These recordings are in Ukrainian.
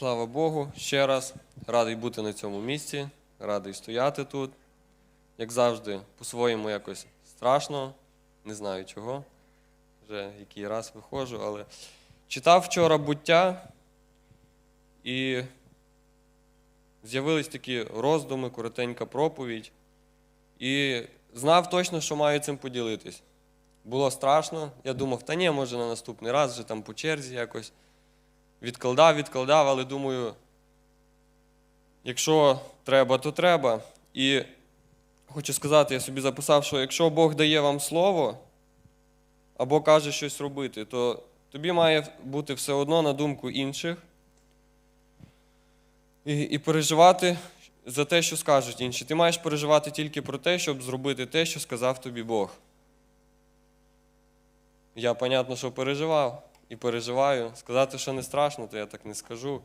Слава Богу, ще раз радий бути на цьому місці, радий стояти тут. Як завжди, по-своєму якось страшно, не знаю чого. Вже який раз виходжу, але читав вчора буття і з'явились такі роздуми, коротенька проповідь. І знав точно, що маю цим поділитись. Було страшно. Я думав, та ні, може на наступний раз вже там по черзі якось відкладав, відкладав, але думаю, якщо треба, то треба. І хочу сказати, я собі записав, що якщо Бог дає вам слово або каже щось робити, то тобі має бути все одно на думку інших і, і переживати за те, що скажуть інші. Ти маєш переживати тільки про те, щоб зробити те, що сказав тобі Бог. Я, понятно, що переживав і переживаю. Сказати, що не страшно, то я так не скажу.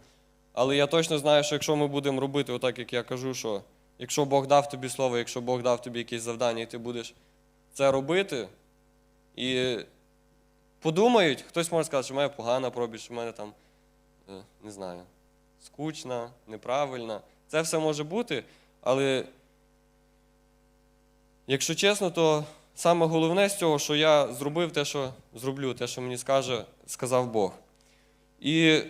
Але я точно знаю, що якщо ми будемо робити отак, як я кажу, що якщо Бог дав тобі слово, якщо Бог дав тобі якесь завдання, і ти будеш це робити, і подумають, хтось може сказати, що в мене погана пробіж, що в мене там, е, не знаю, скучна, неправильна. Це все може бути, але якщо чесно, то саме головне з цього, що я зробив те, що зроблю, те, що мені скаже, сказав Бог. І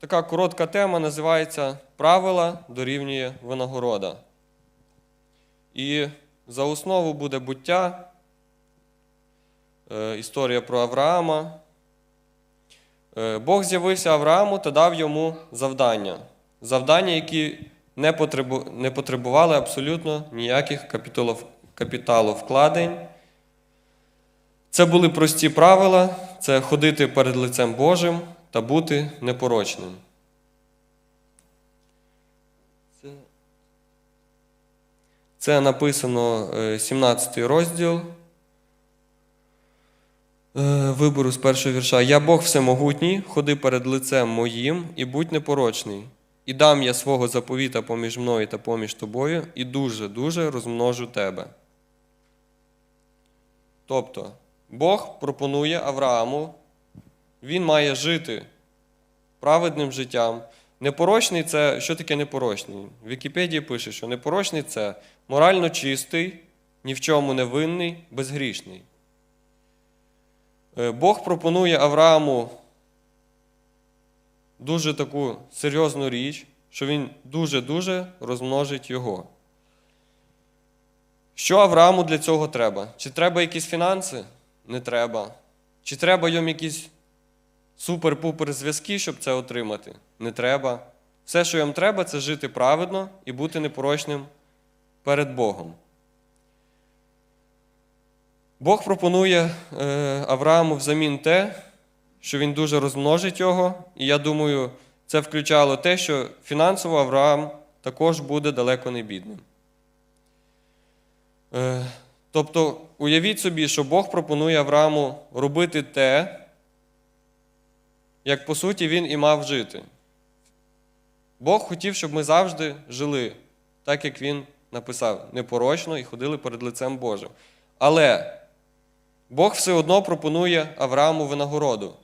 така коротка тема називається Правила дорівнює винагорода. І за основу буде буття, е, історія про Авраама. Е, Бог з'явився Аврааму та дав йому завдання. Завдання, які не, потребували абсолютно ніяких капіталовкладень. Це були прості правила: це ходити перед лицем Божим та бути непорочним. Це, написано е, 17 розділ е, вибору з першого вірша. Я Бог всемогутній, ходи перед лицем моїм і будь непорочний. І дам я свого заповіта поміж мною та поміж тобою, і дуже-дуже розмножу тебе. Тобто, Бог пропонує Аврааму, він має жити праведним життям. Непорочний це що таке непорочний? В Вікіпедії пише, що непорочний це морально чистий, ні в чому не винний, безгрішний. Е, Бог пропонує Аврааму дуже таку серйозну річ, що він дуже-дуже розмножить його. Що Аврааму для цього треба? Чи треба якісь фінанси? Не треба. Чи треба йому якісь супер-пупер зв'язки, щоб це отримати? Не треба. Все, що йому треба, це жити праведно і бути непорочним перед Богом. Бог пропонує е, Аврааму взамін те, що він дуже розмножить його, і я думаю, це включало те, що фінансово Авраам також буде далеко не бідним. Тобто, уявіть собі, що Бог пропонує Аврааму робити те, як по суті він і мав жити. Бог хотів, щоб ми завжди жили, так як він написав, непорочно і ходили перед лицем Божим. Але Бог все одно пропонує Аврааму винагороду.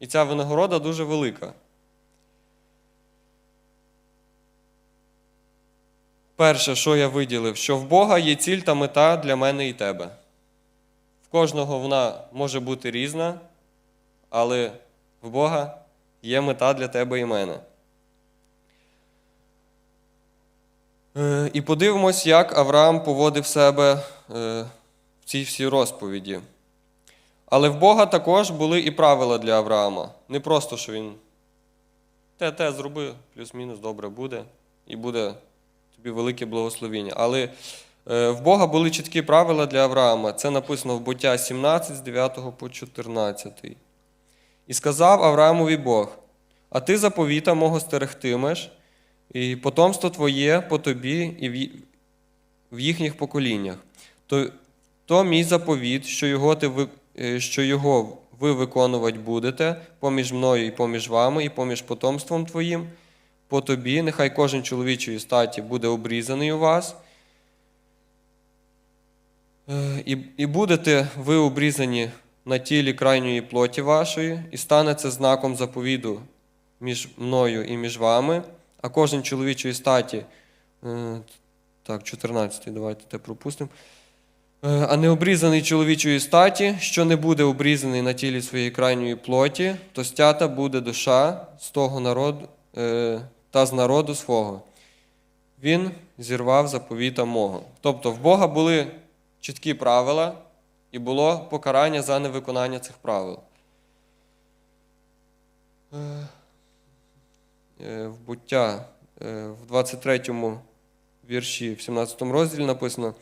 І ця винагорода дуже велика. Перше, що я виділив, що в Бога є ціль та мета для мене і тебе. В кожного вона може бути різна, але в Бога є мета для тебе і мене. Е, І подивимось, як Авраам поводив себе е, в цій всій розповіді. Але в Бога також були і правила для Авраама. Не просто, що він те, те зроби, плюс-мінус добре буде, і буде тобі велике благословіння. Але е, в Бога були чіткі правила для Авраама. Це написано в буття 17 з 9 по 14. І сказав Авраамові Бог: А ти заповіта мого стерегтимеш, і потомство твоє по тобі і в їхніх поколіннях. То, то мій заповіт, що його, ти, е, що його ви виконувати будете поміж мною і поміж вами, і поміж потомством твоїм, по тобі, нехай кожен чоловічої статі буде обрізаний у вас. Е, І, і будете ви обрізані на тілі крайньої плоті вашої, і стане це знаком заповіду між мною і між вами, а кожен чоловічої статі. е, Так, 14, давайте те пропустимо. Е, А не обрізаний чоловічої статі, що не буде обрізаний на тілі своєї крайньої плоті, то стята буде душа з того народу та з народу свого. Він зірвав заповіта мого. Тобто в Бога були чіткі правила, і було покарання за невиконання цих правил. Е, е, В буття е, в 23 вірші, в 17 розділі написано.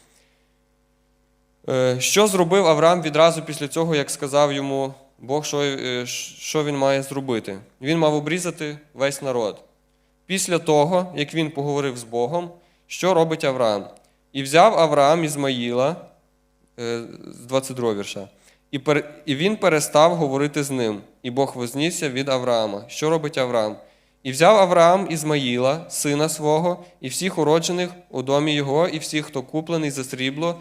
Е, Що зробив Авраам відразу після цього, як сказав йому Бог, що, е, що він має зробити? Він мав обрізати весь народ. Після того, як він поговорив з Богом, що робить Авраам? І взяв Авраам Ізмаїла е, з 22 вірша. І, він перестав говорити з ним, і Бог вознісся від Авраама. Що робить Авраам? І взяв Авраам Ізмаїла, сина свого, і всіх уроджених у домі його, і всіх, хто куплений за срібло,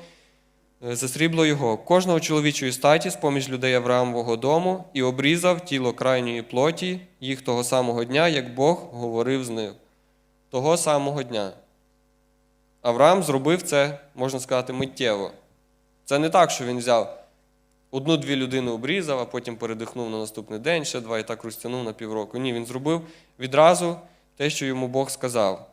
за срібло його, кожного чоловічої статі з поміж людей Авраамового дому, і обрізав тіло крайньої плоті їх того самого дня, як Бог говорив з ним. Того самого дня. Авраам зробив це, можна сказати, миттєво. Це не так, що він взяв одну-дві людини обрізав, а потім передихнув на наступний день, ще два і так розтягнув на півроку. Ні, він зробив відразу те, що йому Бог сказав.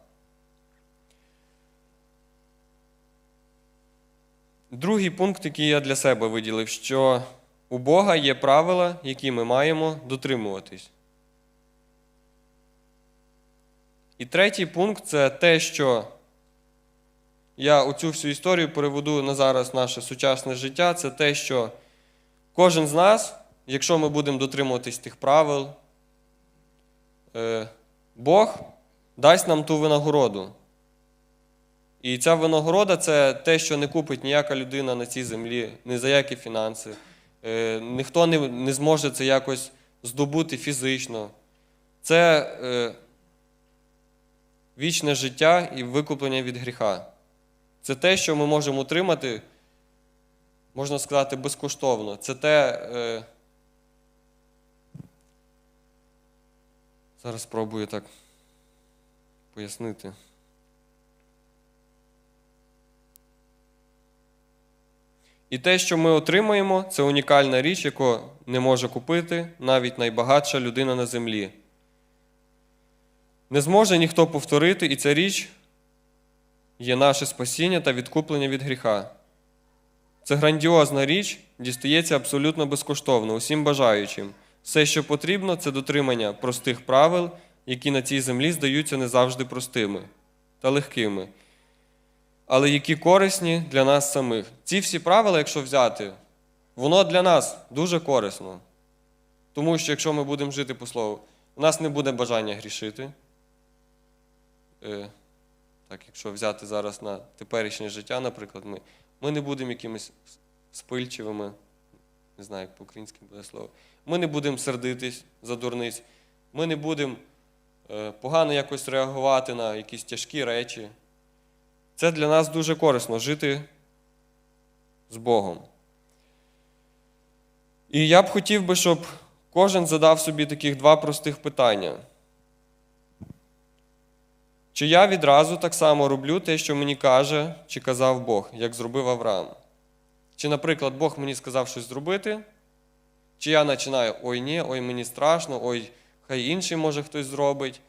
Другий пункт, який я для себе виділив, що у Бога є правила, які ми маємо дотримуватись. І третій пункт це те, що я оцю всю історію переведу на зараз наше сучасне життя, це те, що кожен з нас, якщо ми будемо дотримуватись тих правил, е, Бог дасть нам ту винагороду. І ця винагорода це те, що не купить ніяка людина на цій землі, ні за які фінанси. Е, Ніхто не, зможе це якось здобути фізично. Це е, вічне життя і викуплення від гріха. Це те, що ми можемо отримати, можна сказати, безкоштовно. Це те. Е, зараз спробую так пояснити. І те, що ми отримаємо, це унікальна річ, яку не може купити навіть найбагатша людина на землі. Не зможе ніхто повторити, і ця річ є наше спасіння та відкуплення від гріха. Це грандіозна річ, дістається абсолютно безкоштовно усім бажаючим. Все, що потрібно, це дотримання простих правил, які на цій землі здаються не завжди простими та легкими, але які корисні для нас самих. Ці всі правила, якщо взяти, воно для нас дуже корисно. Тому що якщо ми будемо жити по слову, у нас не буде бажання грішити. Е, так, якщо взяти зараз на теперішнє життя, наприклад, ми, ми не будемо якимись спильчивими, не знаю, як по-українськи буде слово. Ми не будемо сердитись за дурниць, ми не будемо е, погано якось реагувати на якісь тяжкі речі. Це для нас дуже корисно жити з Богом. І я б хотів би, щоб кожен задав собі таких два простих питання. Чи я відразу так само роблю те, що мені каже, чи казав Бог, як зробив Авраам? Чи, наприклад, Бог мені сказав щось зробити, чи я починаю ой ні, ой, мені страшно, ой, хай інший може хтось зробить.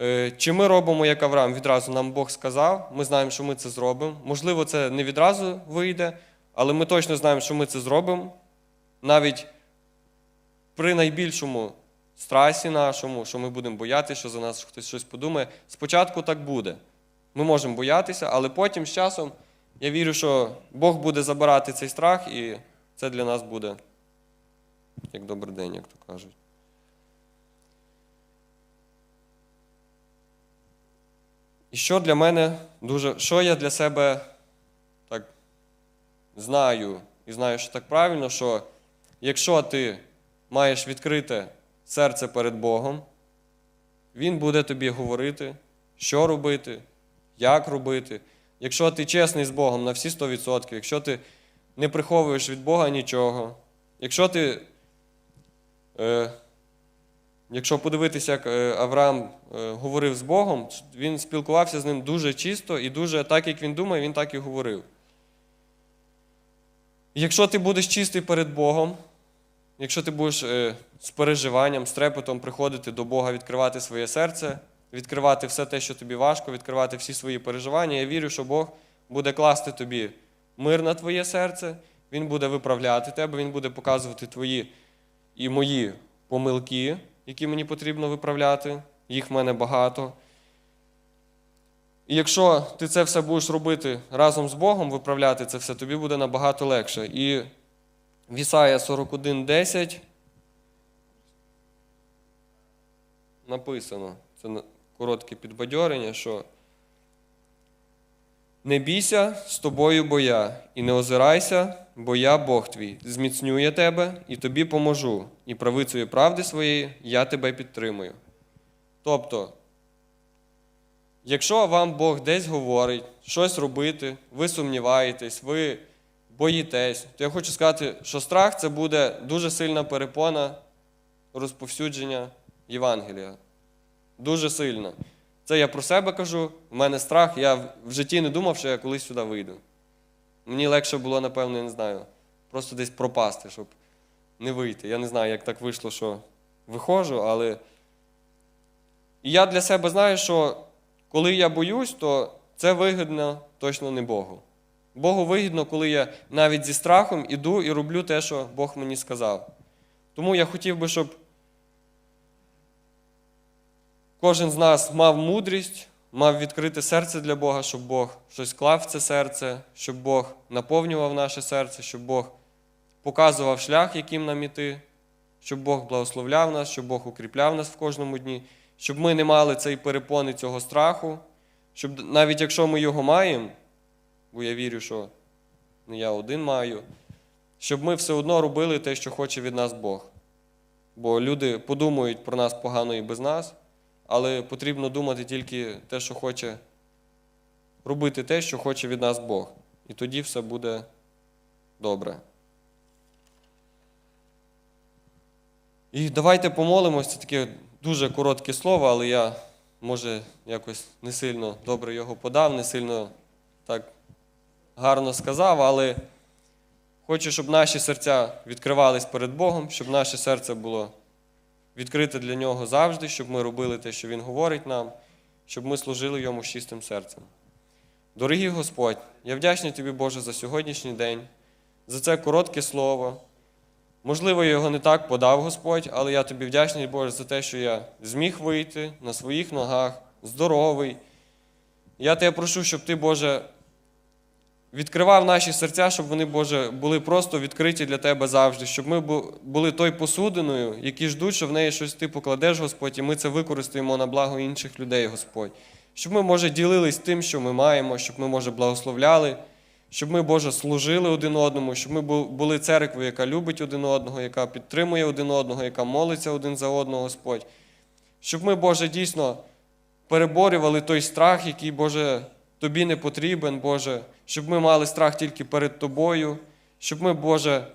Е, Чи ми робимо, як Авраам, відразу нам Бог сказав, ми знаємо, що ми це зробимо. Можливо, це не відразу вийде, але ми точно знаємо, що ми це зробимо. Навіть при найбільшому страсі нашому, що ми будемо боятися, що за нас хтось щось подумає. Спочатку так буде. Ми можемо боятися, але потім з часом я вірю, що Бог буде забирати цей страх, і це для нас буде як добрий день, як то кажуть. І що для мене дуже, що я для себе так знаю, і знаю, що так правильно, що якщо ти маєш відкрите серце перед Богом, Він буде тобі говорити, що робити, як робити. Якщо ти чесний з Богом на всі 100%, якщо ти не приховуєш від Бога нічого, якщо ти е, якщо подивитися, як е, Авраам е, говорив з Богом, він спілкувався з ним дуже чисто і дуже так, як він думає, він так і говорив. Якщо ти будеш чистий перед Богом, якщо ти будеш е, з переживанням, з трепетом приходити до Бога, відкривати своє серце, відкривати все те, що тобі важко, відкривати всі свої переживання, я вірю, що Бог буде класти тобі мир на твоє серце, Він буде виправляти тебе, Він буде показувати твої і мої помилки, які мені потрібно виправляти. Їх в мене багато. І якщо ти це все будеш робити разом з Богом, виправляти це все, тобі буде набагато легше. І в Ісая 41.10 написано, це коротке підбадьорення, що не бійся з тобою, бо я, і не озирайся, бо я Бог твій, зміцню тебе і тобі поможу, і правицею правди своєї я тебе підтримую. Тобто, якщо вам Бог десь говорить щось робити, ви сумніваєтесь, ви боїтесь, то я хочу сказати, що страх це буде дуже сильна перепона розповсюдження Євангелія. Дуже сильна. Це я про себе кажу, в мене страх, я в житті не думав, що я колись сюди вийду. Мені легше було, напевно, я не знаю, просто десь пропасти, щоб не вийти. Я не знаю, як так вийшло, що виходжу, але. І я для себе знаю, що коли я боюсь, то це вигідно точно не Богу. Богу вигідно, коли я навіть зі страхом іду і роблю те, що Бог мені сказав. Тому я хотів би, щоб кожен з нас мав мудрість, мав відкрите серце для Бога, щоб Бог щось клав в це серце, щоб Бог наповнював наше серце, щоб Бог показував шлях, яким нам іти, щоб Бог благословляв нас, щоб Бог укріпляв нас в кожному дні, щоб ми не мали цієї перепони цього страху, щоб навіть якщо ми його маємо, бо я вірю, що не я один маю, щоб ми все одно робили те, що хоче від нас Бог. Бо люди подумають про нас погано і без нас, але потрібно думати тільки те, що хоче робити те, що хоче від нас Бог. І тоді все буде добре. І давайте помолимось. Це таке дуже коротке слово, але я, може, якось не сильно добре його подав, не сильно так гарно сказав, але хочу, щоб наші серця відкривались перед Богом, щоб наше серце було відкрите для нього завжди, щоб ми робили те, що Він говорить нам, щоб ми служили йому чистим серцем. Дорогий Господь, я вдячний тобі, Боже, за сьогоднішній день, за це коротке слово. Можливо, я його не так подав, Господь, але я тобі вдячний, Боже, за те, що я зміг вийти на своїх ногах, здоровий. Я тебе прошу, щоб ти, Боже, відкривав наші серця, щоб вони, Боже, були просто відкриті для Тебе завжди, щоб ми були той посудиною, які ждуть, що в неї щось ти покладеш, Господь, і ми це використаємо на благо інших людей, Господь. Щоб ми, може, ділились тим, що ми маємо, щоб ми, може, благословляли, щоб ми, Боже, служили один одному, щоб ми були церквою, яка любить один одного, яка підтримує один одного, яка молиться один за одного, Господь. Щоб ми, Боже, дійсно переборювали той страх, який, Боже, тобі не потрібен, Боже, щоб ми мали страх тільки перед Тобою, щоб ми, Боже,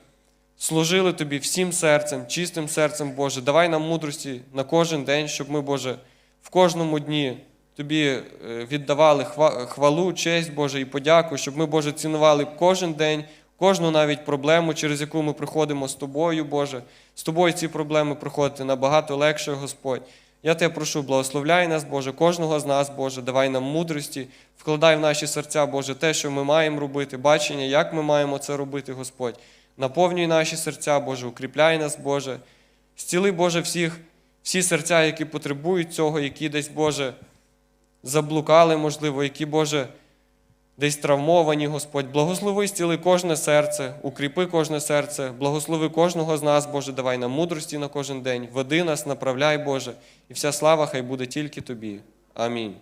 служили Тобі всім серцем, чистим серцем, Боже. Давай нам мудрості на кожен день, щоб ми, Боже, в кожному дні Тобі е, віддавали хвалу, честь, Боже, і подяку, щоб ми, Боже, цінували кожен день, кожну навіть проблему, через яку ми приходимо з Тобою, Боже. З Тобою ці проблеми приходити набагато легше, Господь. Я тебе прошу, благословляй нас, Боже, кожного з нас, Боже, давай нам мудрості, вкладай в наші серця, Боже, те, що ми маємо робити, бачення, як ми маємо це робити, Господь. Наповнюй наші серця, Боже, укріпляй нас, Боже. Зціли, Боже, всіх, всі серця, які потребують цього, які десь, Боже, заблукали, можливо, які, Боже, десь травмовані, Господь. Благослови, зціли кожне серце, укріпи кожне серце, благослови кожного з нас, Боже, давай нам мудрості на кожен день, веди нас, направляй, Боже, і вся слава хай буде тільки Тобі. Амінь.